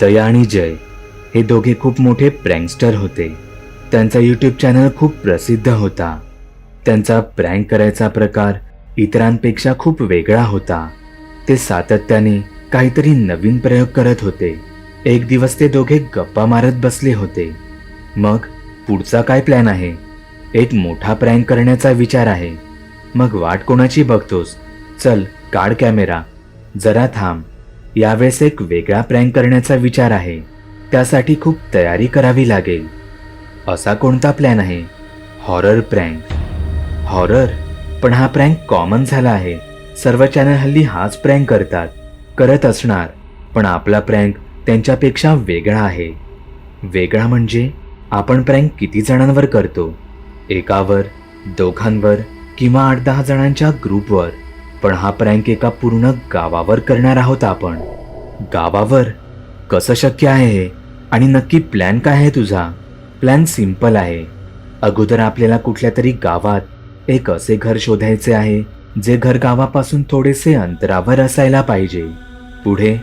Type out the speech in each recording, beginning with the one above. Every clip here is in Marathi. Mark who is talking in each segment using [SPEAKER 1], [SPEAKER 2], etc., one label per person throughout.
[SPEAKER 1] दया आणि जय हे दोघे खूप मोठे प्रँकस्टर होते. त्यांचा यूट्यूब चॅनल खूप प्रसिद्ध होता. त्यांचा प्रँक करायचा प्रकार इतरांपेक्षा खूप वेगळा होता. ते सातत्याने काहीतरी नवीन प्रयोग करत होते. एक दिवस ते दोघे गप्पा मारत बसले होते. मग पुढचा काय प्लॅन आहे? एक मोठा प्रँक करण्याचा विचार आहे. मग वाट कोणाची बघतोस? चल काढ कॅमेरा जरा थांब. यावेळेस एक वेगळा प्रँक करण्याचा विचार आहे. त्यासाठी खूप तयारी करावी लागेल. असा कोणता प्लॅन आहे? हॉरर प्रँक हॉरर पण हा प्रँक कॉमन झाला आहे. सर्व चॅनल हल्ली हाच प्रँक करतात. करत असणार. पण आपला प्रँक त्यांच्यापेक्षा वेगळा आहे. वेगळा म्हणजे आपण प्रँक किती जणांवर करतो? एकावर दोघांवर किंवा आठ दहा जणांच्या ग्रुपवर पण हा प्रँक एका पूर्ण गावावर करणार आहोत आपण. गावावर कसं शक्य आहे हे? आणि नक्की प्लॅन काय आहे तुझा? प्लॅन सिंपल आहे. अगोदर आपल्याला कुठल्या तरी गावात एक असे घर शोधायचे आहे जे घर गावापासून थोडेसे अंतरावर असायला पाहिजे. पुढे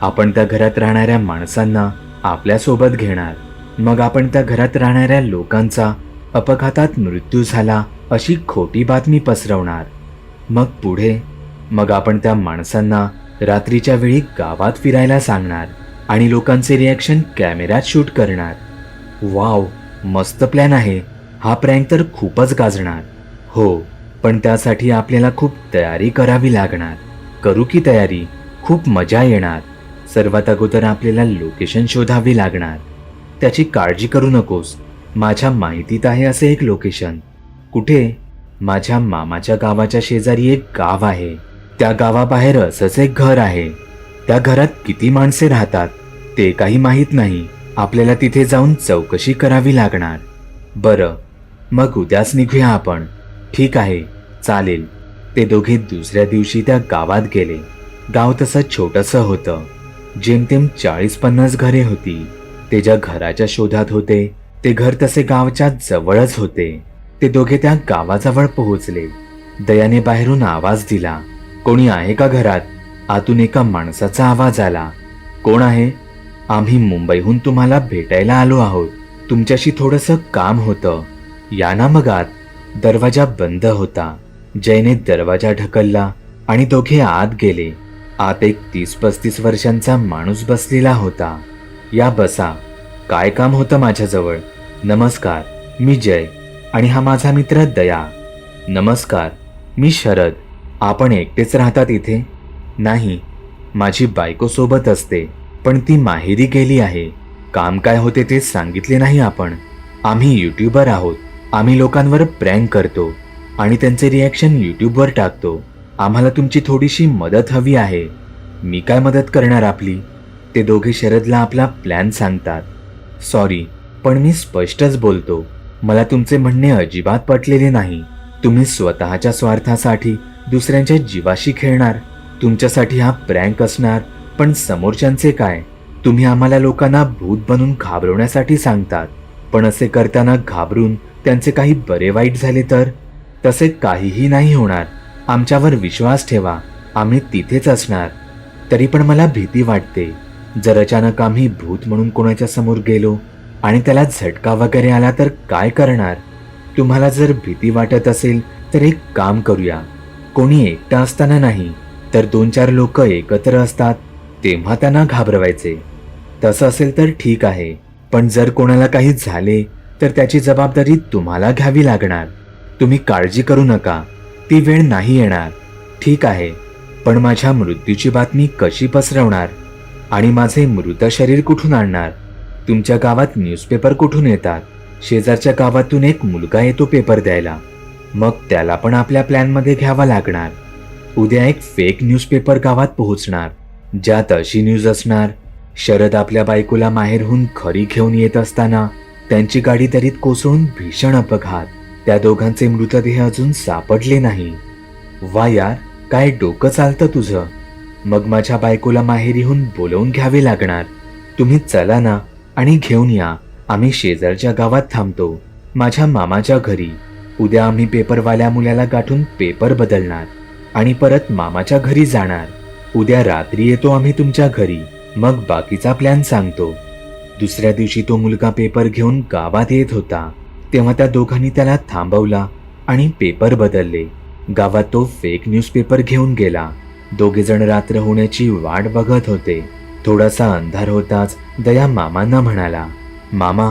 [SPEAKER 1] आपण त्या घरात राहणाऱ्या माणसांना आपल्यासोबत घेणार. मग आपण त्या घरात राहणाऱ्या लोकांचा अपघातात मृत्यू झाला अशी खोटी बातमी पसरवणार. मग पुढे. मग आपण त्या माणसांना रात्रीच्या वेळी गावात फिरायला सांगणार आणि लोकांचे रिॲक्शन कॅमेऱ्यात शूट करणार. वाव मस्त प्लॅन आहे. हा प्रँक तर खूपच गाजणार. हो पण त्यासाठी आपल्याला खूप तयारी करावी लागणार. करू की तयारी? खूप मजा येणार. सर्वात अगोदर आपल्याला लोकेशन शोधावी लागणार. त्याची काळजी करू नकोस. माझ्या माहितीत आहे असे एक लोकेशन कुठे? माझ्या मामाच्या गावाच्या शेजारी एक गाव आहे. त्या गावाबाहेर असंच एक घर आहे. त्या घरात किती माणसे राहतात ते काही माहीत नाही. आपल्याला तिथे जाऊन चौकशी करावी लागणार. बरं मग उद्याच निघूया आपण. ठीक आहे चालेल. ते दोघे दुसऱ्या दिवशी त्या गावात गेले. गाव तसं छोटंसं होतं. जेमतेम चाळीस पन्नास घरे होती. ते ज्या घराच्या शोधात होते ते घर तसे गावच्या जवळच होते. ते दोघे त्या गावाजवळ पोहोचले. दयाने बाहेरून आवाज दिला कोणी आहे का घरात? आतून एका माणसाचा आवाज आला कोण आहे? आम्ही मुंबईहून तुम्हाला भेटायला आलो आहोत. तुमच्याशी थोडंसं काम होतं. या ना मग आत. दरवाजा बंद होता. जयने दरवाजा ढकलला आणि दोघे आत गेले. आत एक तीस पस्तीस वर्षांचा माणूस बसलेला होता. या बसा. काय काम होतं माझ्याजवळ? नमस्कार. मी जय. आणि हा माझा मित्र दया. नमस्कार मी शरद. आपण एकटेच राहतात इथे? नाही माझी बायकोसोबत असते पण ती माहेरी गेली आहे. काम काय होते ते सांगितले नाही आपण. आम्ही युट्यूबर आहोत. आम्ही लोकांवर प्रँक करतो. आणि त्यांचे रिॲक्शन युट्यूबवर टाकतो. आम्हाला तुमची थोडीशी मदत हवी आहे. मी काय मदत करणार आपली? ते दोघे शरदला आपला प्लॅन सांगतात. सॉरी पण मी स्पष्टच बोलतो. मला तुमचे म्हणणे अजिबात पटलेले नाही. तुम्ही स्वतःच्या स्वार्थासाठी दुसऱ्यांच्या जीवाशी खेळणार. तुमच्यासाठी हा प्रँक असणार पण समोरच्यांचे काय? तुम्ही आम्हाला लोकांना भूत बनून घाबरवण्यासाठी सांगतात. पण असे करताना घाबरून त्यांचे काही बरे वाईट झाले तर? तसे काहीही नाही होणार. आमच्यावर विश्वास ठेवा. आम्ही तिथेच असणार. तरी पण मला भीती वाटते. जर अचानक आम्ही भूत म्हणून कोणाच्या समोर गेलो आणि त्याला झटका वगैरे आला तर काय करणार? तुम्हाला जर भीती वाटत असेल तर एक काम करूया. कोणी एकटा असताना नाही तर दोन चार लोक एकत्र असतात तेव्हा त्यांना घाबरवायचे. तसं असेल तर ठीक आहे पण जर कोणाला काही झाले तर त्याची जबाबदारी तुम्हाला घ्यावी लागणार. तुम्ही काळजी करू नका ती वेळ नाही येणार. ठीक आहे पण माझ्या मृत्यूची बातमी कशी पसरवणार? आणि माझे मृत शरीर कुठून आणणार? तुमच्या गावात न्यूजपेपर कुठून येतात? शेजारच्या गावातून एक मुलगा येतो पेपर द्यायला. मग त्याला पण आपल्या प्लॅनमध्ये घ्यावा लागणार. उद्या एक फेक न्यूजपेपर गावात पोहोचणार. ज्यात अशी न्यूज असणार. शरद आपल्या बायकोला माहेरहून खरी घेऊन येत असताना त्यांची गाडी दरीत कोसळून भीषण अपघात. त्या दोघांचे मृतदेह अजून सापडले नाही. वा यार काय डोकं चालतं तुझं? मग माझ्या बायकोला माहेरीहून बोलवून घ्यावे लागणार. तुम्ही चला ना. आणि घेऊन या. आम्ही शेजारच्या गावात थांबतो. माझ्या मामाच्या घरी. उद्या आम्ही पेपरवाल्या मुलाला गाठून पेपर बदलणार. आणि परत मामाच्या घरी जाणार. उद्या रात्री येतो आम्ही तुमच्या घरी. मग बाकीचा प्लॅन सांगतो. दुसऱ्या दिवशी तो मुलगा पेपर घेऊन गावात येत होता. तेव्हा त्या दोघांनी त्याला थांबवला आणि पेपर बदलले. गावात तो फेक न्यूज पेपर घेऊन गेला. दोघेजण रात्र होण्याची वाट बघत होते. थोडासा अंधार होताच दया मामांना म्हणाला मामा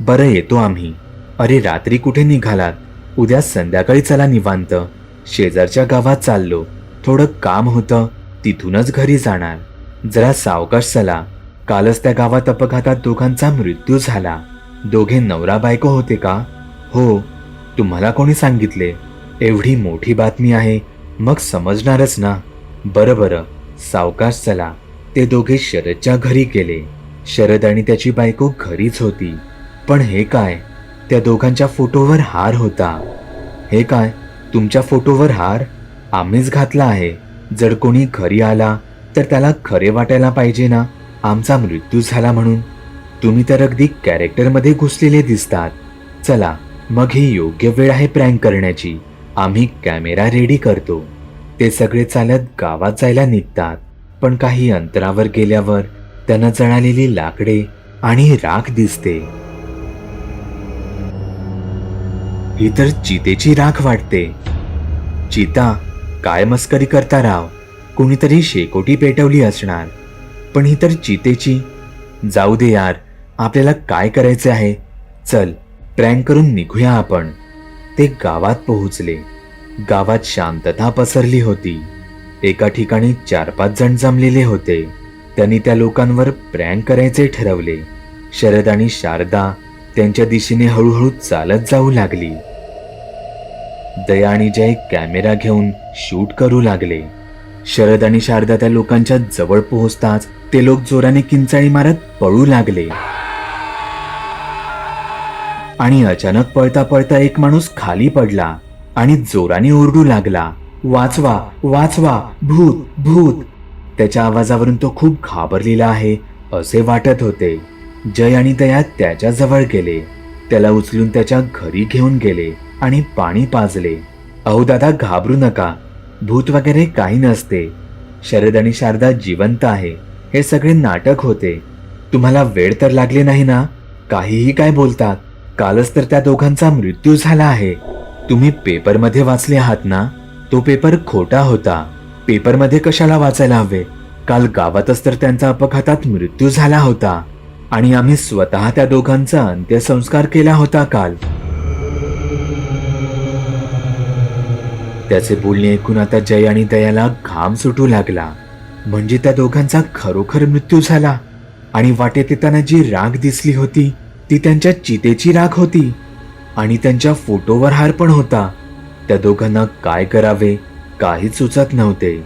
[SPEAKER 1] बरं येतो आम्ही. अरे रात्री कुठे निघालात? उद्या संध्याकाळी चला निवांत. शेजारच्या गावात चाललो. थोडं काम होतं तिथूनच घरी जाणार. जरा सावकाश चला. कालच त्या गावात अपघातात दोघांचा मृत्यू झाला. दोघे नवरा बायको होते का? हो. तुम्हाला कोणी सांगितले? एवढी मोठी बातमी आहे. मग समजणारच ना. बरं बरं. सावकाश चला. ते दोघे शरदच्या घरी गेले. शरद आणि त्याची बायको घरीच होती. पण हे काय? त्या दोघांच्या फोटोवर हार होता. हे काय? तुमच्या फोटोवर हार? आम्हीच घातला आहे. जर कोणी घरी आला तर त्याला खरे वाटायला पाहिजे ना? आमचा मृत्यू झाला म्हणून. तुम्ही तर अगदी कॅरेक्टरमध्ये घुसलेले दिसतात. चला मग ही योग्य वेळ आहे प्रँक करण्याची. आम्ही कॅमेरा रेडी करतो. ते सगळे चालत गावात जायला निघतात. पण काही अंतरावर गेल्यावर त्यांना जळालेली लाकडे आणि राख दिसते. ही तर चितेची राख वाटते. चिता काय मस्करी करता राव कोणीतरी शेकोटी पेटवली असणार. पण ही तर चितेची जाऊ दे यार आपल्याला काय करायचे आहे? चल प्रँक करून निघूया आपण. ते गावात पोहोचले. गावात शांतता पसरली होती. एका ठिकाणी चार पाच जण जमलेले होते. त्यांनी त्या लोकांवर प्रँक करायचे ठरवले. शरद आणि शारदा त्यांच्या दिशेने हळूहळू चालत जाऊ लागली. दया आणि जय कॅमेरा घेऊन शूट करू लागले. शरद आणि शारदा त्या लोकांच्या जवळ पोहोचताच ते लोक जोराने किंचाळी मारत पळू लागले. आणि अचानक पळता पळता एक माणूस खाली पडला आणि जोराने ओरडू लागला. वाचवा वाचवा भूत भूत. त्याच्या आवाजावरून तो खूप घाबरलेला आहे असे वाटत होते. जय आणि दया त्याच्याजवळ गेले. त्याला उचलून त्याच्या घरी घेऊन गेले आणि पाणी पाजले. अहो दादा घाबरू नका. भूत वगैरे काही नसते. शरद आणि शारदा जिवंत आहे. हे सगळे नाटक होते. तुम्हाला वेळ तर लागले नाही ना? काहीही काय बोलतात? कालच तर त्या दोघांचा मृत्यू झाला आहे. तुम्ही पेपरमध्ये वाचले आहात ना? तो पेपर खोटा होता. पेपरमध्ये कशाला वाचायला हवे? काल गावातच तर त्यांचा अपघातात मृत्यू झाला होता. आणि आम्ही स्वतः त्या दोघांचा अंत्यसंस्कार केला होता काल. त्याचे बोलणे ऐकून आता जय आणि दयाला घाम सुटू लागला. म्हणजे त्या दोघांचा खरोखर मृत्यू झाला. आणि वाटेत येताना जी राग दिसली होती ती त्यांच्या चितेची राग होती. आणि त्यांच्या फोटोवर हार पण होता. त्या दोघांना काय करावे काहीच सुचत नव्हते.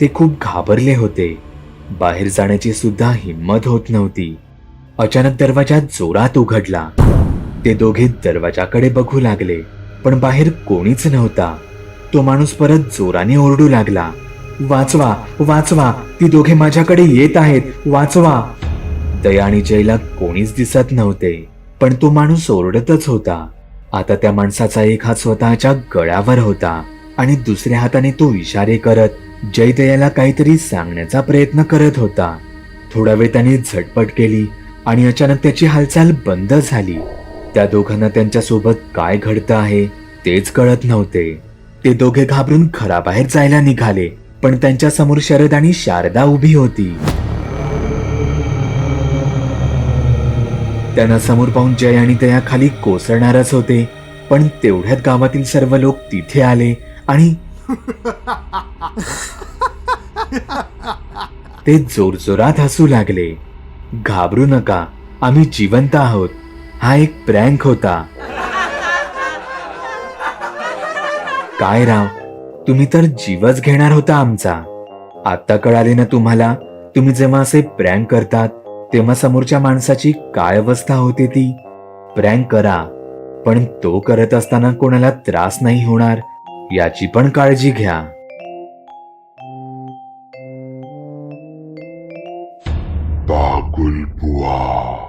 [SPEAKER 1] ते खूप घाबरले होते. बाहेर जाण्याची सुद्धा हिंमत होत नव्हती. अचानक दरवाजा जोरात उघडला. ते दोघे दरवाजाकडे बघू लागले पण बाहेर कोणीच नव्हता. तो माणूस परत जोराने ओरडू लागला. वाचवा वाचवा ती दोघे माझ्याकडे येत आहेत वाचवा. दया आणि जयला कोणीच दिसत नव्हते पण तो माणूस ओरडतच होता. आता त्या माणसाचा एक हात स्वतःच्या गळ्यावर होता आणि दुसऱ्या हाताने तो इशारे करत जयदयाला काहीतरी सांगण्याचा प्रयत्न करत होता. थोडा वेळ त्याने झटपट केली आणि अचानक त्याची हालचाल बंद झाली. त्या दोघांना त्यांच्यासोबत काय घडतं आहे तेच कळत नव्हते. ते दोघे घाबरून घराबाहेर जायला निघाले पण त्यांच्यासमोर शरद आणि शारदा उभी होती. त्यांना समोर पाहून जय आणि दया खाली कोसळणारच होते. पण तेवढ्यात गावातील सर्व लोक तिथे आले आणि ते जोरजोरात हसू लागले. घाबरू नका आम्ही जिवंत आहोत. हा एक प्रँक होता. काय राव तुम्ही तर जीवच घेणार होता आमचा. आता कळाले ना तुम्हाला तुम्ही जेव्हा असे प्रँक करतात तेव्हा समोरच्या माणसाची काय अवस्था होते ती? प्रँक करा. पण तो करत असताना कोणाला त्रास नाही होणार याची पण काळजी घ्या.
[SPEAKER 2] Bagul